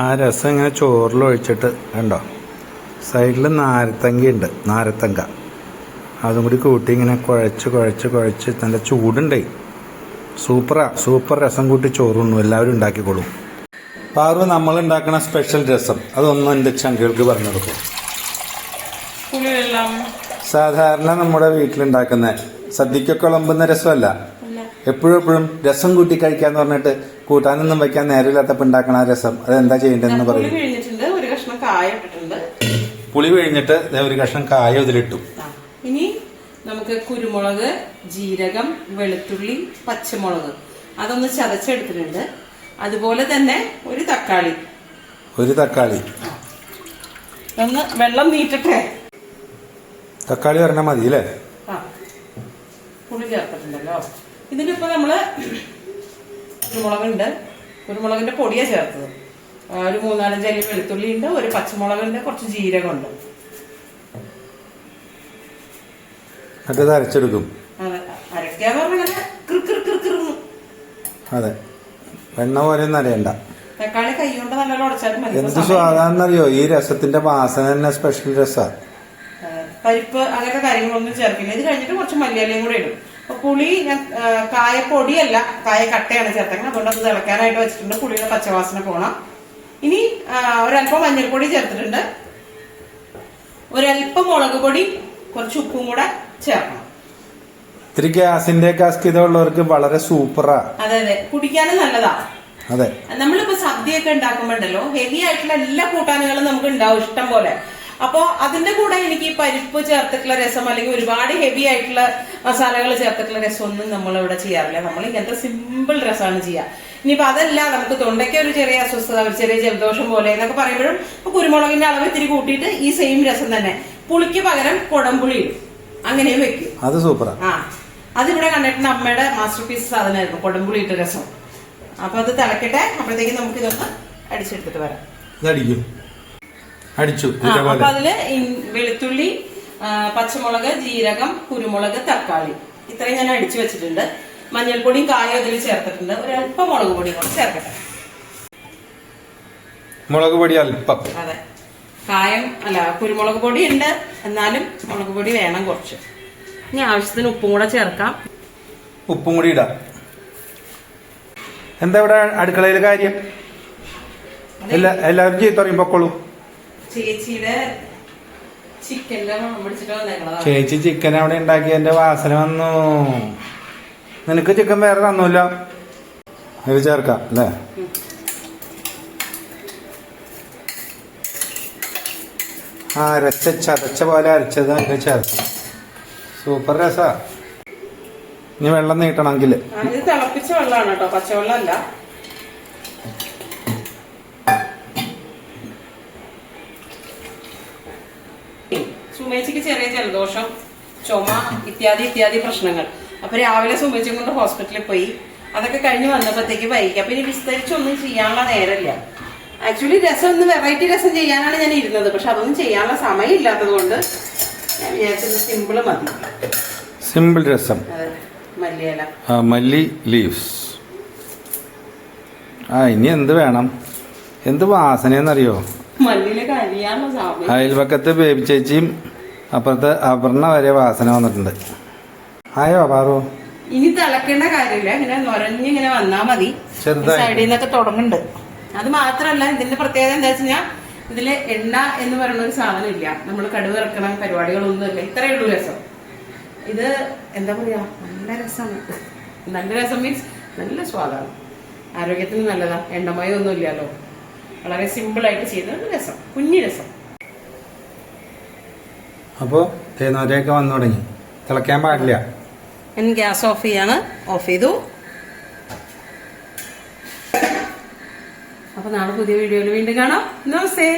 ആ രസം ഇങ്ങനെ ചോറിലൊഴിച്ചിട്ട് കണ്ടോ? സൈഡിൽ നാരത്തങ്കയുണ്ട് നാരത്തങ്ക. അതും കൂടി കൂട്ടി ഇങ്ങനെ കുഴച്ച് കുഴച്ച് കുഴച്ച് നല്ല ചൂടുണ്ടേ. സൂപ്പറാ സൂപ്പർ രസം കൂട്ടി ചോറുണ്ണു. എല്ലാവരും ഉണ്ടാക്കിക്കോളും. പാർവ് നമ്മൾ ഉണ്ടാക്കുന്ന സ്പെഷ്യൽ രസം. അതൊന്നും എന്റെ ചങ്കുകൾക്ക് പറഞ്ഞു കൊടുക്കും. സാധാരണ നമ്മുടെ വീട്ടിലുണ്ടാക്കുന്ന സദ്യക്കൊക്കെ വിളമ്പുന്ന രസമല്ല. എപ്പോഴും എപ്പോഴും രസം കൂട്ടി കഴിക്കാന്ന് പറഞ്ഞിട്ട് കൂട്ടാനൊന്നും വെക്കാൻ നേരമില്ലാത്തപ്പോൾ ഉണ്ടാക്കണ ആ രസം. അതെന്താ ചെയ്യേണ്ടതെന്ന് പുളി പറയും. ഒരു കഷ്ണം കായ ഇട്ടിട്ടുണ്ട്. പുളി കഴിഞ്ഞിട്ട് ഒരു കഷ്ണം കായ ഇതിലിട്ടു. ഇനി നമുക്ക് കുരുമുളക് ജീരകം വെളുത്തുള്ളി പച്ചമുളക്. അതൊന്ന് ചതച്ചെടുത്തിട്ടുണ്ട്. അതുപോലെ തന്നെ ഒരു തക്കാളി. ഒരു തക്കാളി. ഒന്ന് വെള്ളം നീട്ടട്ടെ? തക്കാളി പറഞ്ഞാൽ മതി അല്ലേ പുളി ചേർത്തിട്ടുണ്ടല്ലോ. ഇതിനിപ്പോ നമ്മൾ കുരുമുളകുണ്ട്. കുരുമുളകിന്റെ പൊടിയാണ് ചേർത്തത്. ഒരു മൂന്നാലഞ്ച് അല്ലി വെളുത്തുള്ളി ഉണ്ട് ഒരു പച്ചമുളകുണ്ട് കുറച്ച് ജീരകമുണ്ട്. മറ്റേത് അരച്ചെടുക്കും. അതെ അരക്കാന്ന് പറഞ്ഞാൽ അതെ. വെണ്ണ പോലെ ഒന്നും അറിയണ്ട. തക്കാളി കൈ കൊണ്ട് നല്ലോണം ഉടച്ചാലും എന്ത് സ്വാദാന്നറിയോ ഈ രസത്തിന്റെ വാസന തന്നെ സ്പെഷ്യൽ രസാ. പരിപ്പ് അങ്ങനത്തെ കാര്യങ്ങളൊന്നും ചേർക്കില്ല. ഇത് കഴിഞ്ഞിട്ട് കുറച്ച് മല്ലിയിലയും കൂടെ ഇടും. പുളി ഞാൻ കായപ്പൊടിയല്ല കായ കട്ടയാണ് ചേർത്തേക്കുന്നത് അതുകൊണ്ട് അത് തിളക്കാനായിട്ട് വെച്ചിട്ടുണ്ട്. പുളിയുടെ പച്ചവാസന പോണം. ഇനി ഒരല്പം മഞ്ഞൾപ്പൊടി ചേർത്തിട്ടുണ്ട്. ഒരല്പം മുളക് പൊടി കുറച്ച് ഉപ്പും കൂടെ ചേർക്കണം. ഇത്തിരി ഗ്യാസിന്റെ ഉള്ളവർക്ക് വളരെ സൂപ്പറാ. അതെ അതെ. കുടിക്കാനും നല്ലതാ. അതെ. നമ്മളിപ്പോ സദ്യയൊക്കെ ഉണ്ടാക്കുമ്പോണ്ടല്ലോ ഹെവി ആയിട്ടുള്ള എല്ലാ കൂട്ടാനുകളും നമുക്ക് ഉണ്ടാവും ഇഷ്ടം പോലെ. അപ്പോ അതിന്റെ കൂടെ എനിക്ക് ഈ പരിപ്പ് ചേർത്തിട്ടുള്ള രസം അല്ലെങ്കിൽ ഒരുപാട് ഹെവി ആയിട്ടുള്ള മസാലകൾ ചേർത്തിട്ടുള്ള രസം ഒന്നും നമ്മൾ ഇവിടെ ചെയ്യാറില്ല. നമ്മൾ ഇങ്ങനത്തെ സിമ്പിൾ രസമാണ് ചെയ്യുക ഇനിയിപ്പോ അതല്ല നമുക്ക് തൊണ്ടയ്ക്ക് ഒരു ചെറിയ അസ്വസ്ഥത ഒരു ചെറിയ ജലദോഷം പോലെ എന്നൊക്കെ പറയുമ്പോഴും കുരുമുളകിന്റെ അളവ് ഇത്തിരി കൂട്ടിയിട്ട് ഈ സെയിം രസം തന്നെ. പുളിക്ക് പകരം കുടംപുളി ഇടും. അങ്ങനെയും വെക്കും. അത് സൂപ്പർ ആ. അതിവിടെ കണ്ടിട്ടുണ്ട് അമ്മയുടെ മാസ്റ്റർ പീസ് സാധനമായിരുന്നു കുടംപുളി ഇട്ട രസം. അപ്പൊ അത് തിളക്കട്ടെ. അപ്പോഴത്തേക്ക് നമുക്ക് ഇതൊന്ന് അടിച്ചെടുത്തിട്ട് വരാം. അടിച്ചു അപ്പൊ അതിൽ വെളുത്തുള്ളി പച്ചമുളക് ജീരകം കുരുമുളക് തക്കാളി. ഇത്രയും ഞാൻ അടിച്ചു വെച്ചിട്ടുണ്ട്. മഞ്ഞൾപ്പൊടിയും കായും അതിൽ ചേർത്തിട്ടുണ്ട്. ഒരു അല്പം മുളക് പൊടിയും കൂടെ ചേർക്കട്ടെ. മുളക് പൊടി അല്പം. അതെ. കായം അല്ല കുരുമുളക് പൊടി ഉണ്ട്. എന്നാലും മുളക് പൊടി വേണം കുറച്ച്. ഇനി ആവശ്യത്തിന് ഉപ്പും കൂടെ ചേർക്കാം. ഉപ്പും കൂടി ഇടാം. എന്താ ഇവിടെ അടുക്കളയിൽ കാര്യം? എല്ലാ എല്ലാവരും ചീത്ത പറയും പൊക്കോളൂ. ചേച്ചിയുടെ ചിക്കന്റെ മണം പിടിച്ചിട്ട് വന്നേക്കണതാ. ചേച്ചി ചിക്കൻ അവിടെ ഉണ്ടാക്കിയതിന്റെ വാസന വന്നു. നിനക്ക് ചിക്കൻ വേറെ തന്നൂല്ല? ഇത് ചേർക്കാം അല്ലേ? ആ അരച്ച ചതച്ച പോലെ അരച്ചത് നമുക്ക് ചേർക്കാം സൂപ്പർ രസാ. ഇനി വെള്ളം നീട്ടണമെങ്കിൽ. തിളപ്പിച്ച വെള്ളമാണ് കേട്ടോ പച്ചവെള്ളം അല്ല സുമേച്ചിക്ക് ചെറിയ ജലദോഷം ചുമ ഇത്യാദി ഇത്യാദി പ്രശ്നങ്ങൾ. അപ്പൊ രാവിലെ സുമേച്ചയും കൊണ്ട് ഹോസ്പിറ്റലിൽ പോയി. അതൊക്കെ കഴിഞ്ഞ് വന്നപ്പോഴത്തേക്ക് വൈകി. അപ്പൊ ഇനി വിസ്തരിച്ചൊന്നും ചെയ്യാനുള്ള നേരമില്ല. ആക്ച്വലി രസം ഒന്ന് വെറൈറ്റി രസം ചെയ്യാനാണ് ഞാൻ ഇരുന്നത്. പക്ഷെ അതൊന്നും ചെയ്യാനുള്ള സമയം ഇല്ലാത്തത് കൊണ്ട് ഞാൻ വിചാരിച്ചത് സിമ്പിൾ മതി. സിമ്പിൾ രസം. മല്ലിയില. ആ, മല്ലി ലീവ്സ് ആ ഇനി എന്ത് വേണം? എന്ത് വാസനയെന്നറിയോ? മല്ലിയിലൊക്കെ അരിയാനുള്ള സമയം. അയൽവക്കത്ത് ബേബി ചേച്ചിയും അപ്പുറത്ത് അപർണ വരെ വാസന വന്നിട്ടുണ്ട്. ആയോ പാറു? ഇനി തിളക്കേണ്ട കാര്യമില്ല. ഇങ്ങനെ നൊരഞ്ഞിങ്ങനെ വന്നാ മതി. സൈഡിൽ നിന്നൊക്കെ തുടങ്ങുന്നുണ്ട്. അത് മാത്രമല്ല ഇതിന്റെ പ്രത്യേകത എന്താ വെച്ചാൽ ഇതിൽ എണ്ണ എന്ന് പറയുന്ന ഒരു സാധനം ഇല്ല. നമ്മൾ കടുവ് ഇറക്കണ പരിപാടികളൊന്നും ഇല്ല. ഇത്രയേ ഉള്ളൂ രസം. ഇത് എന്താ പറയാ? നല്ല രസമാണ് നല്ല രസം മീൻസ് നല്ല സ്വാദാണ്. ആരോഗ്യത്തിന് നല്ലതാ. എണ്ണമയൊന്നും ഇല്ലല്ലോ. വളരെ സിമ്പിൾ ആയിട്ട് ചെയ്യുന്ന രസം. കുഞ്ഞു രസം. അപ്പോൾ തേനോരയൊക്കെ വന്നു തുടങ്ങി. തിളക്കാൻ പാടില്ല. ഗ്യാസ് ഓഫ് ചെയ്യാണ്. ഓഫ് ചെയ്തു. അപ്പൊ നാളെ പുതിയ വീഡിയോയിൽ വീണ്ടും കാണാം. നമസ്തേ.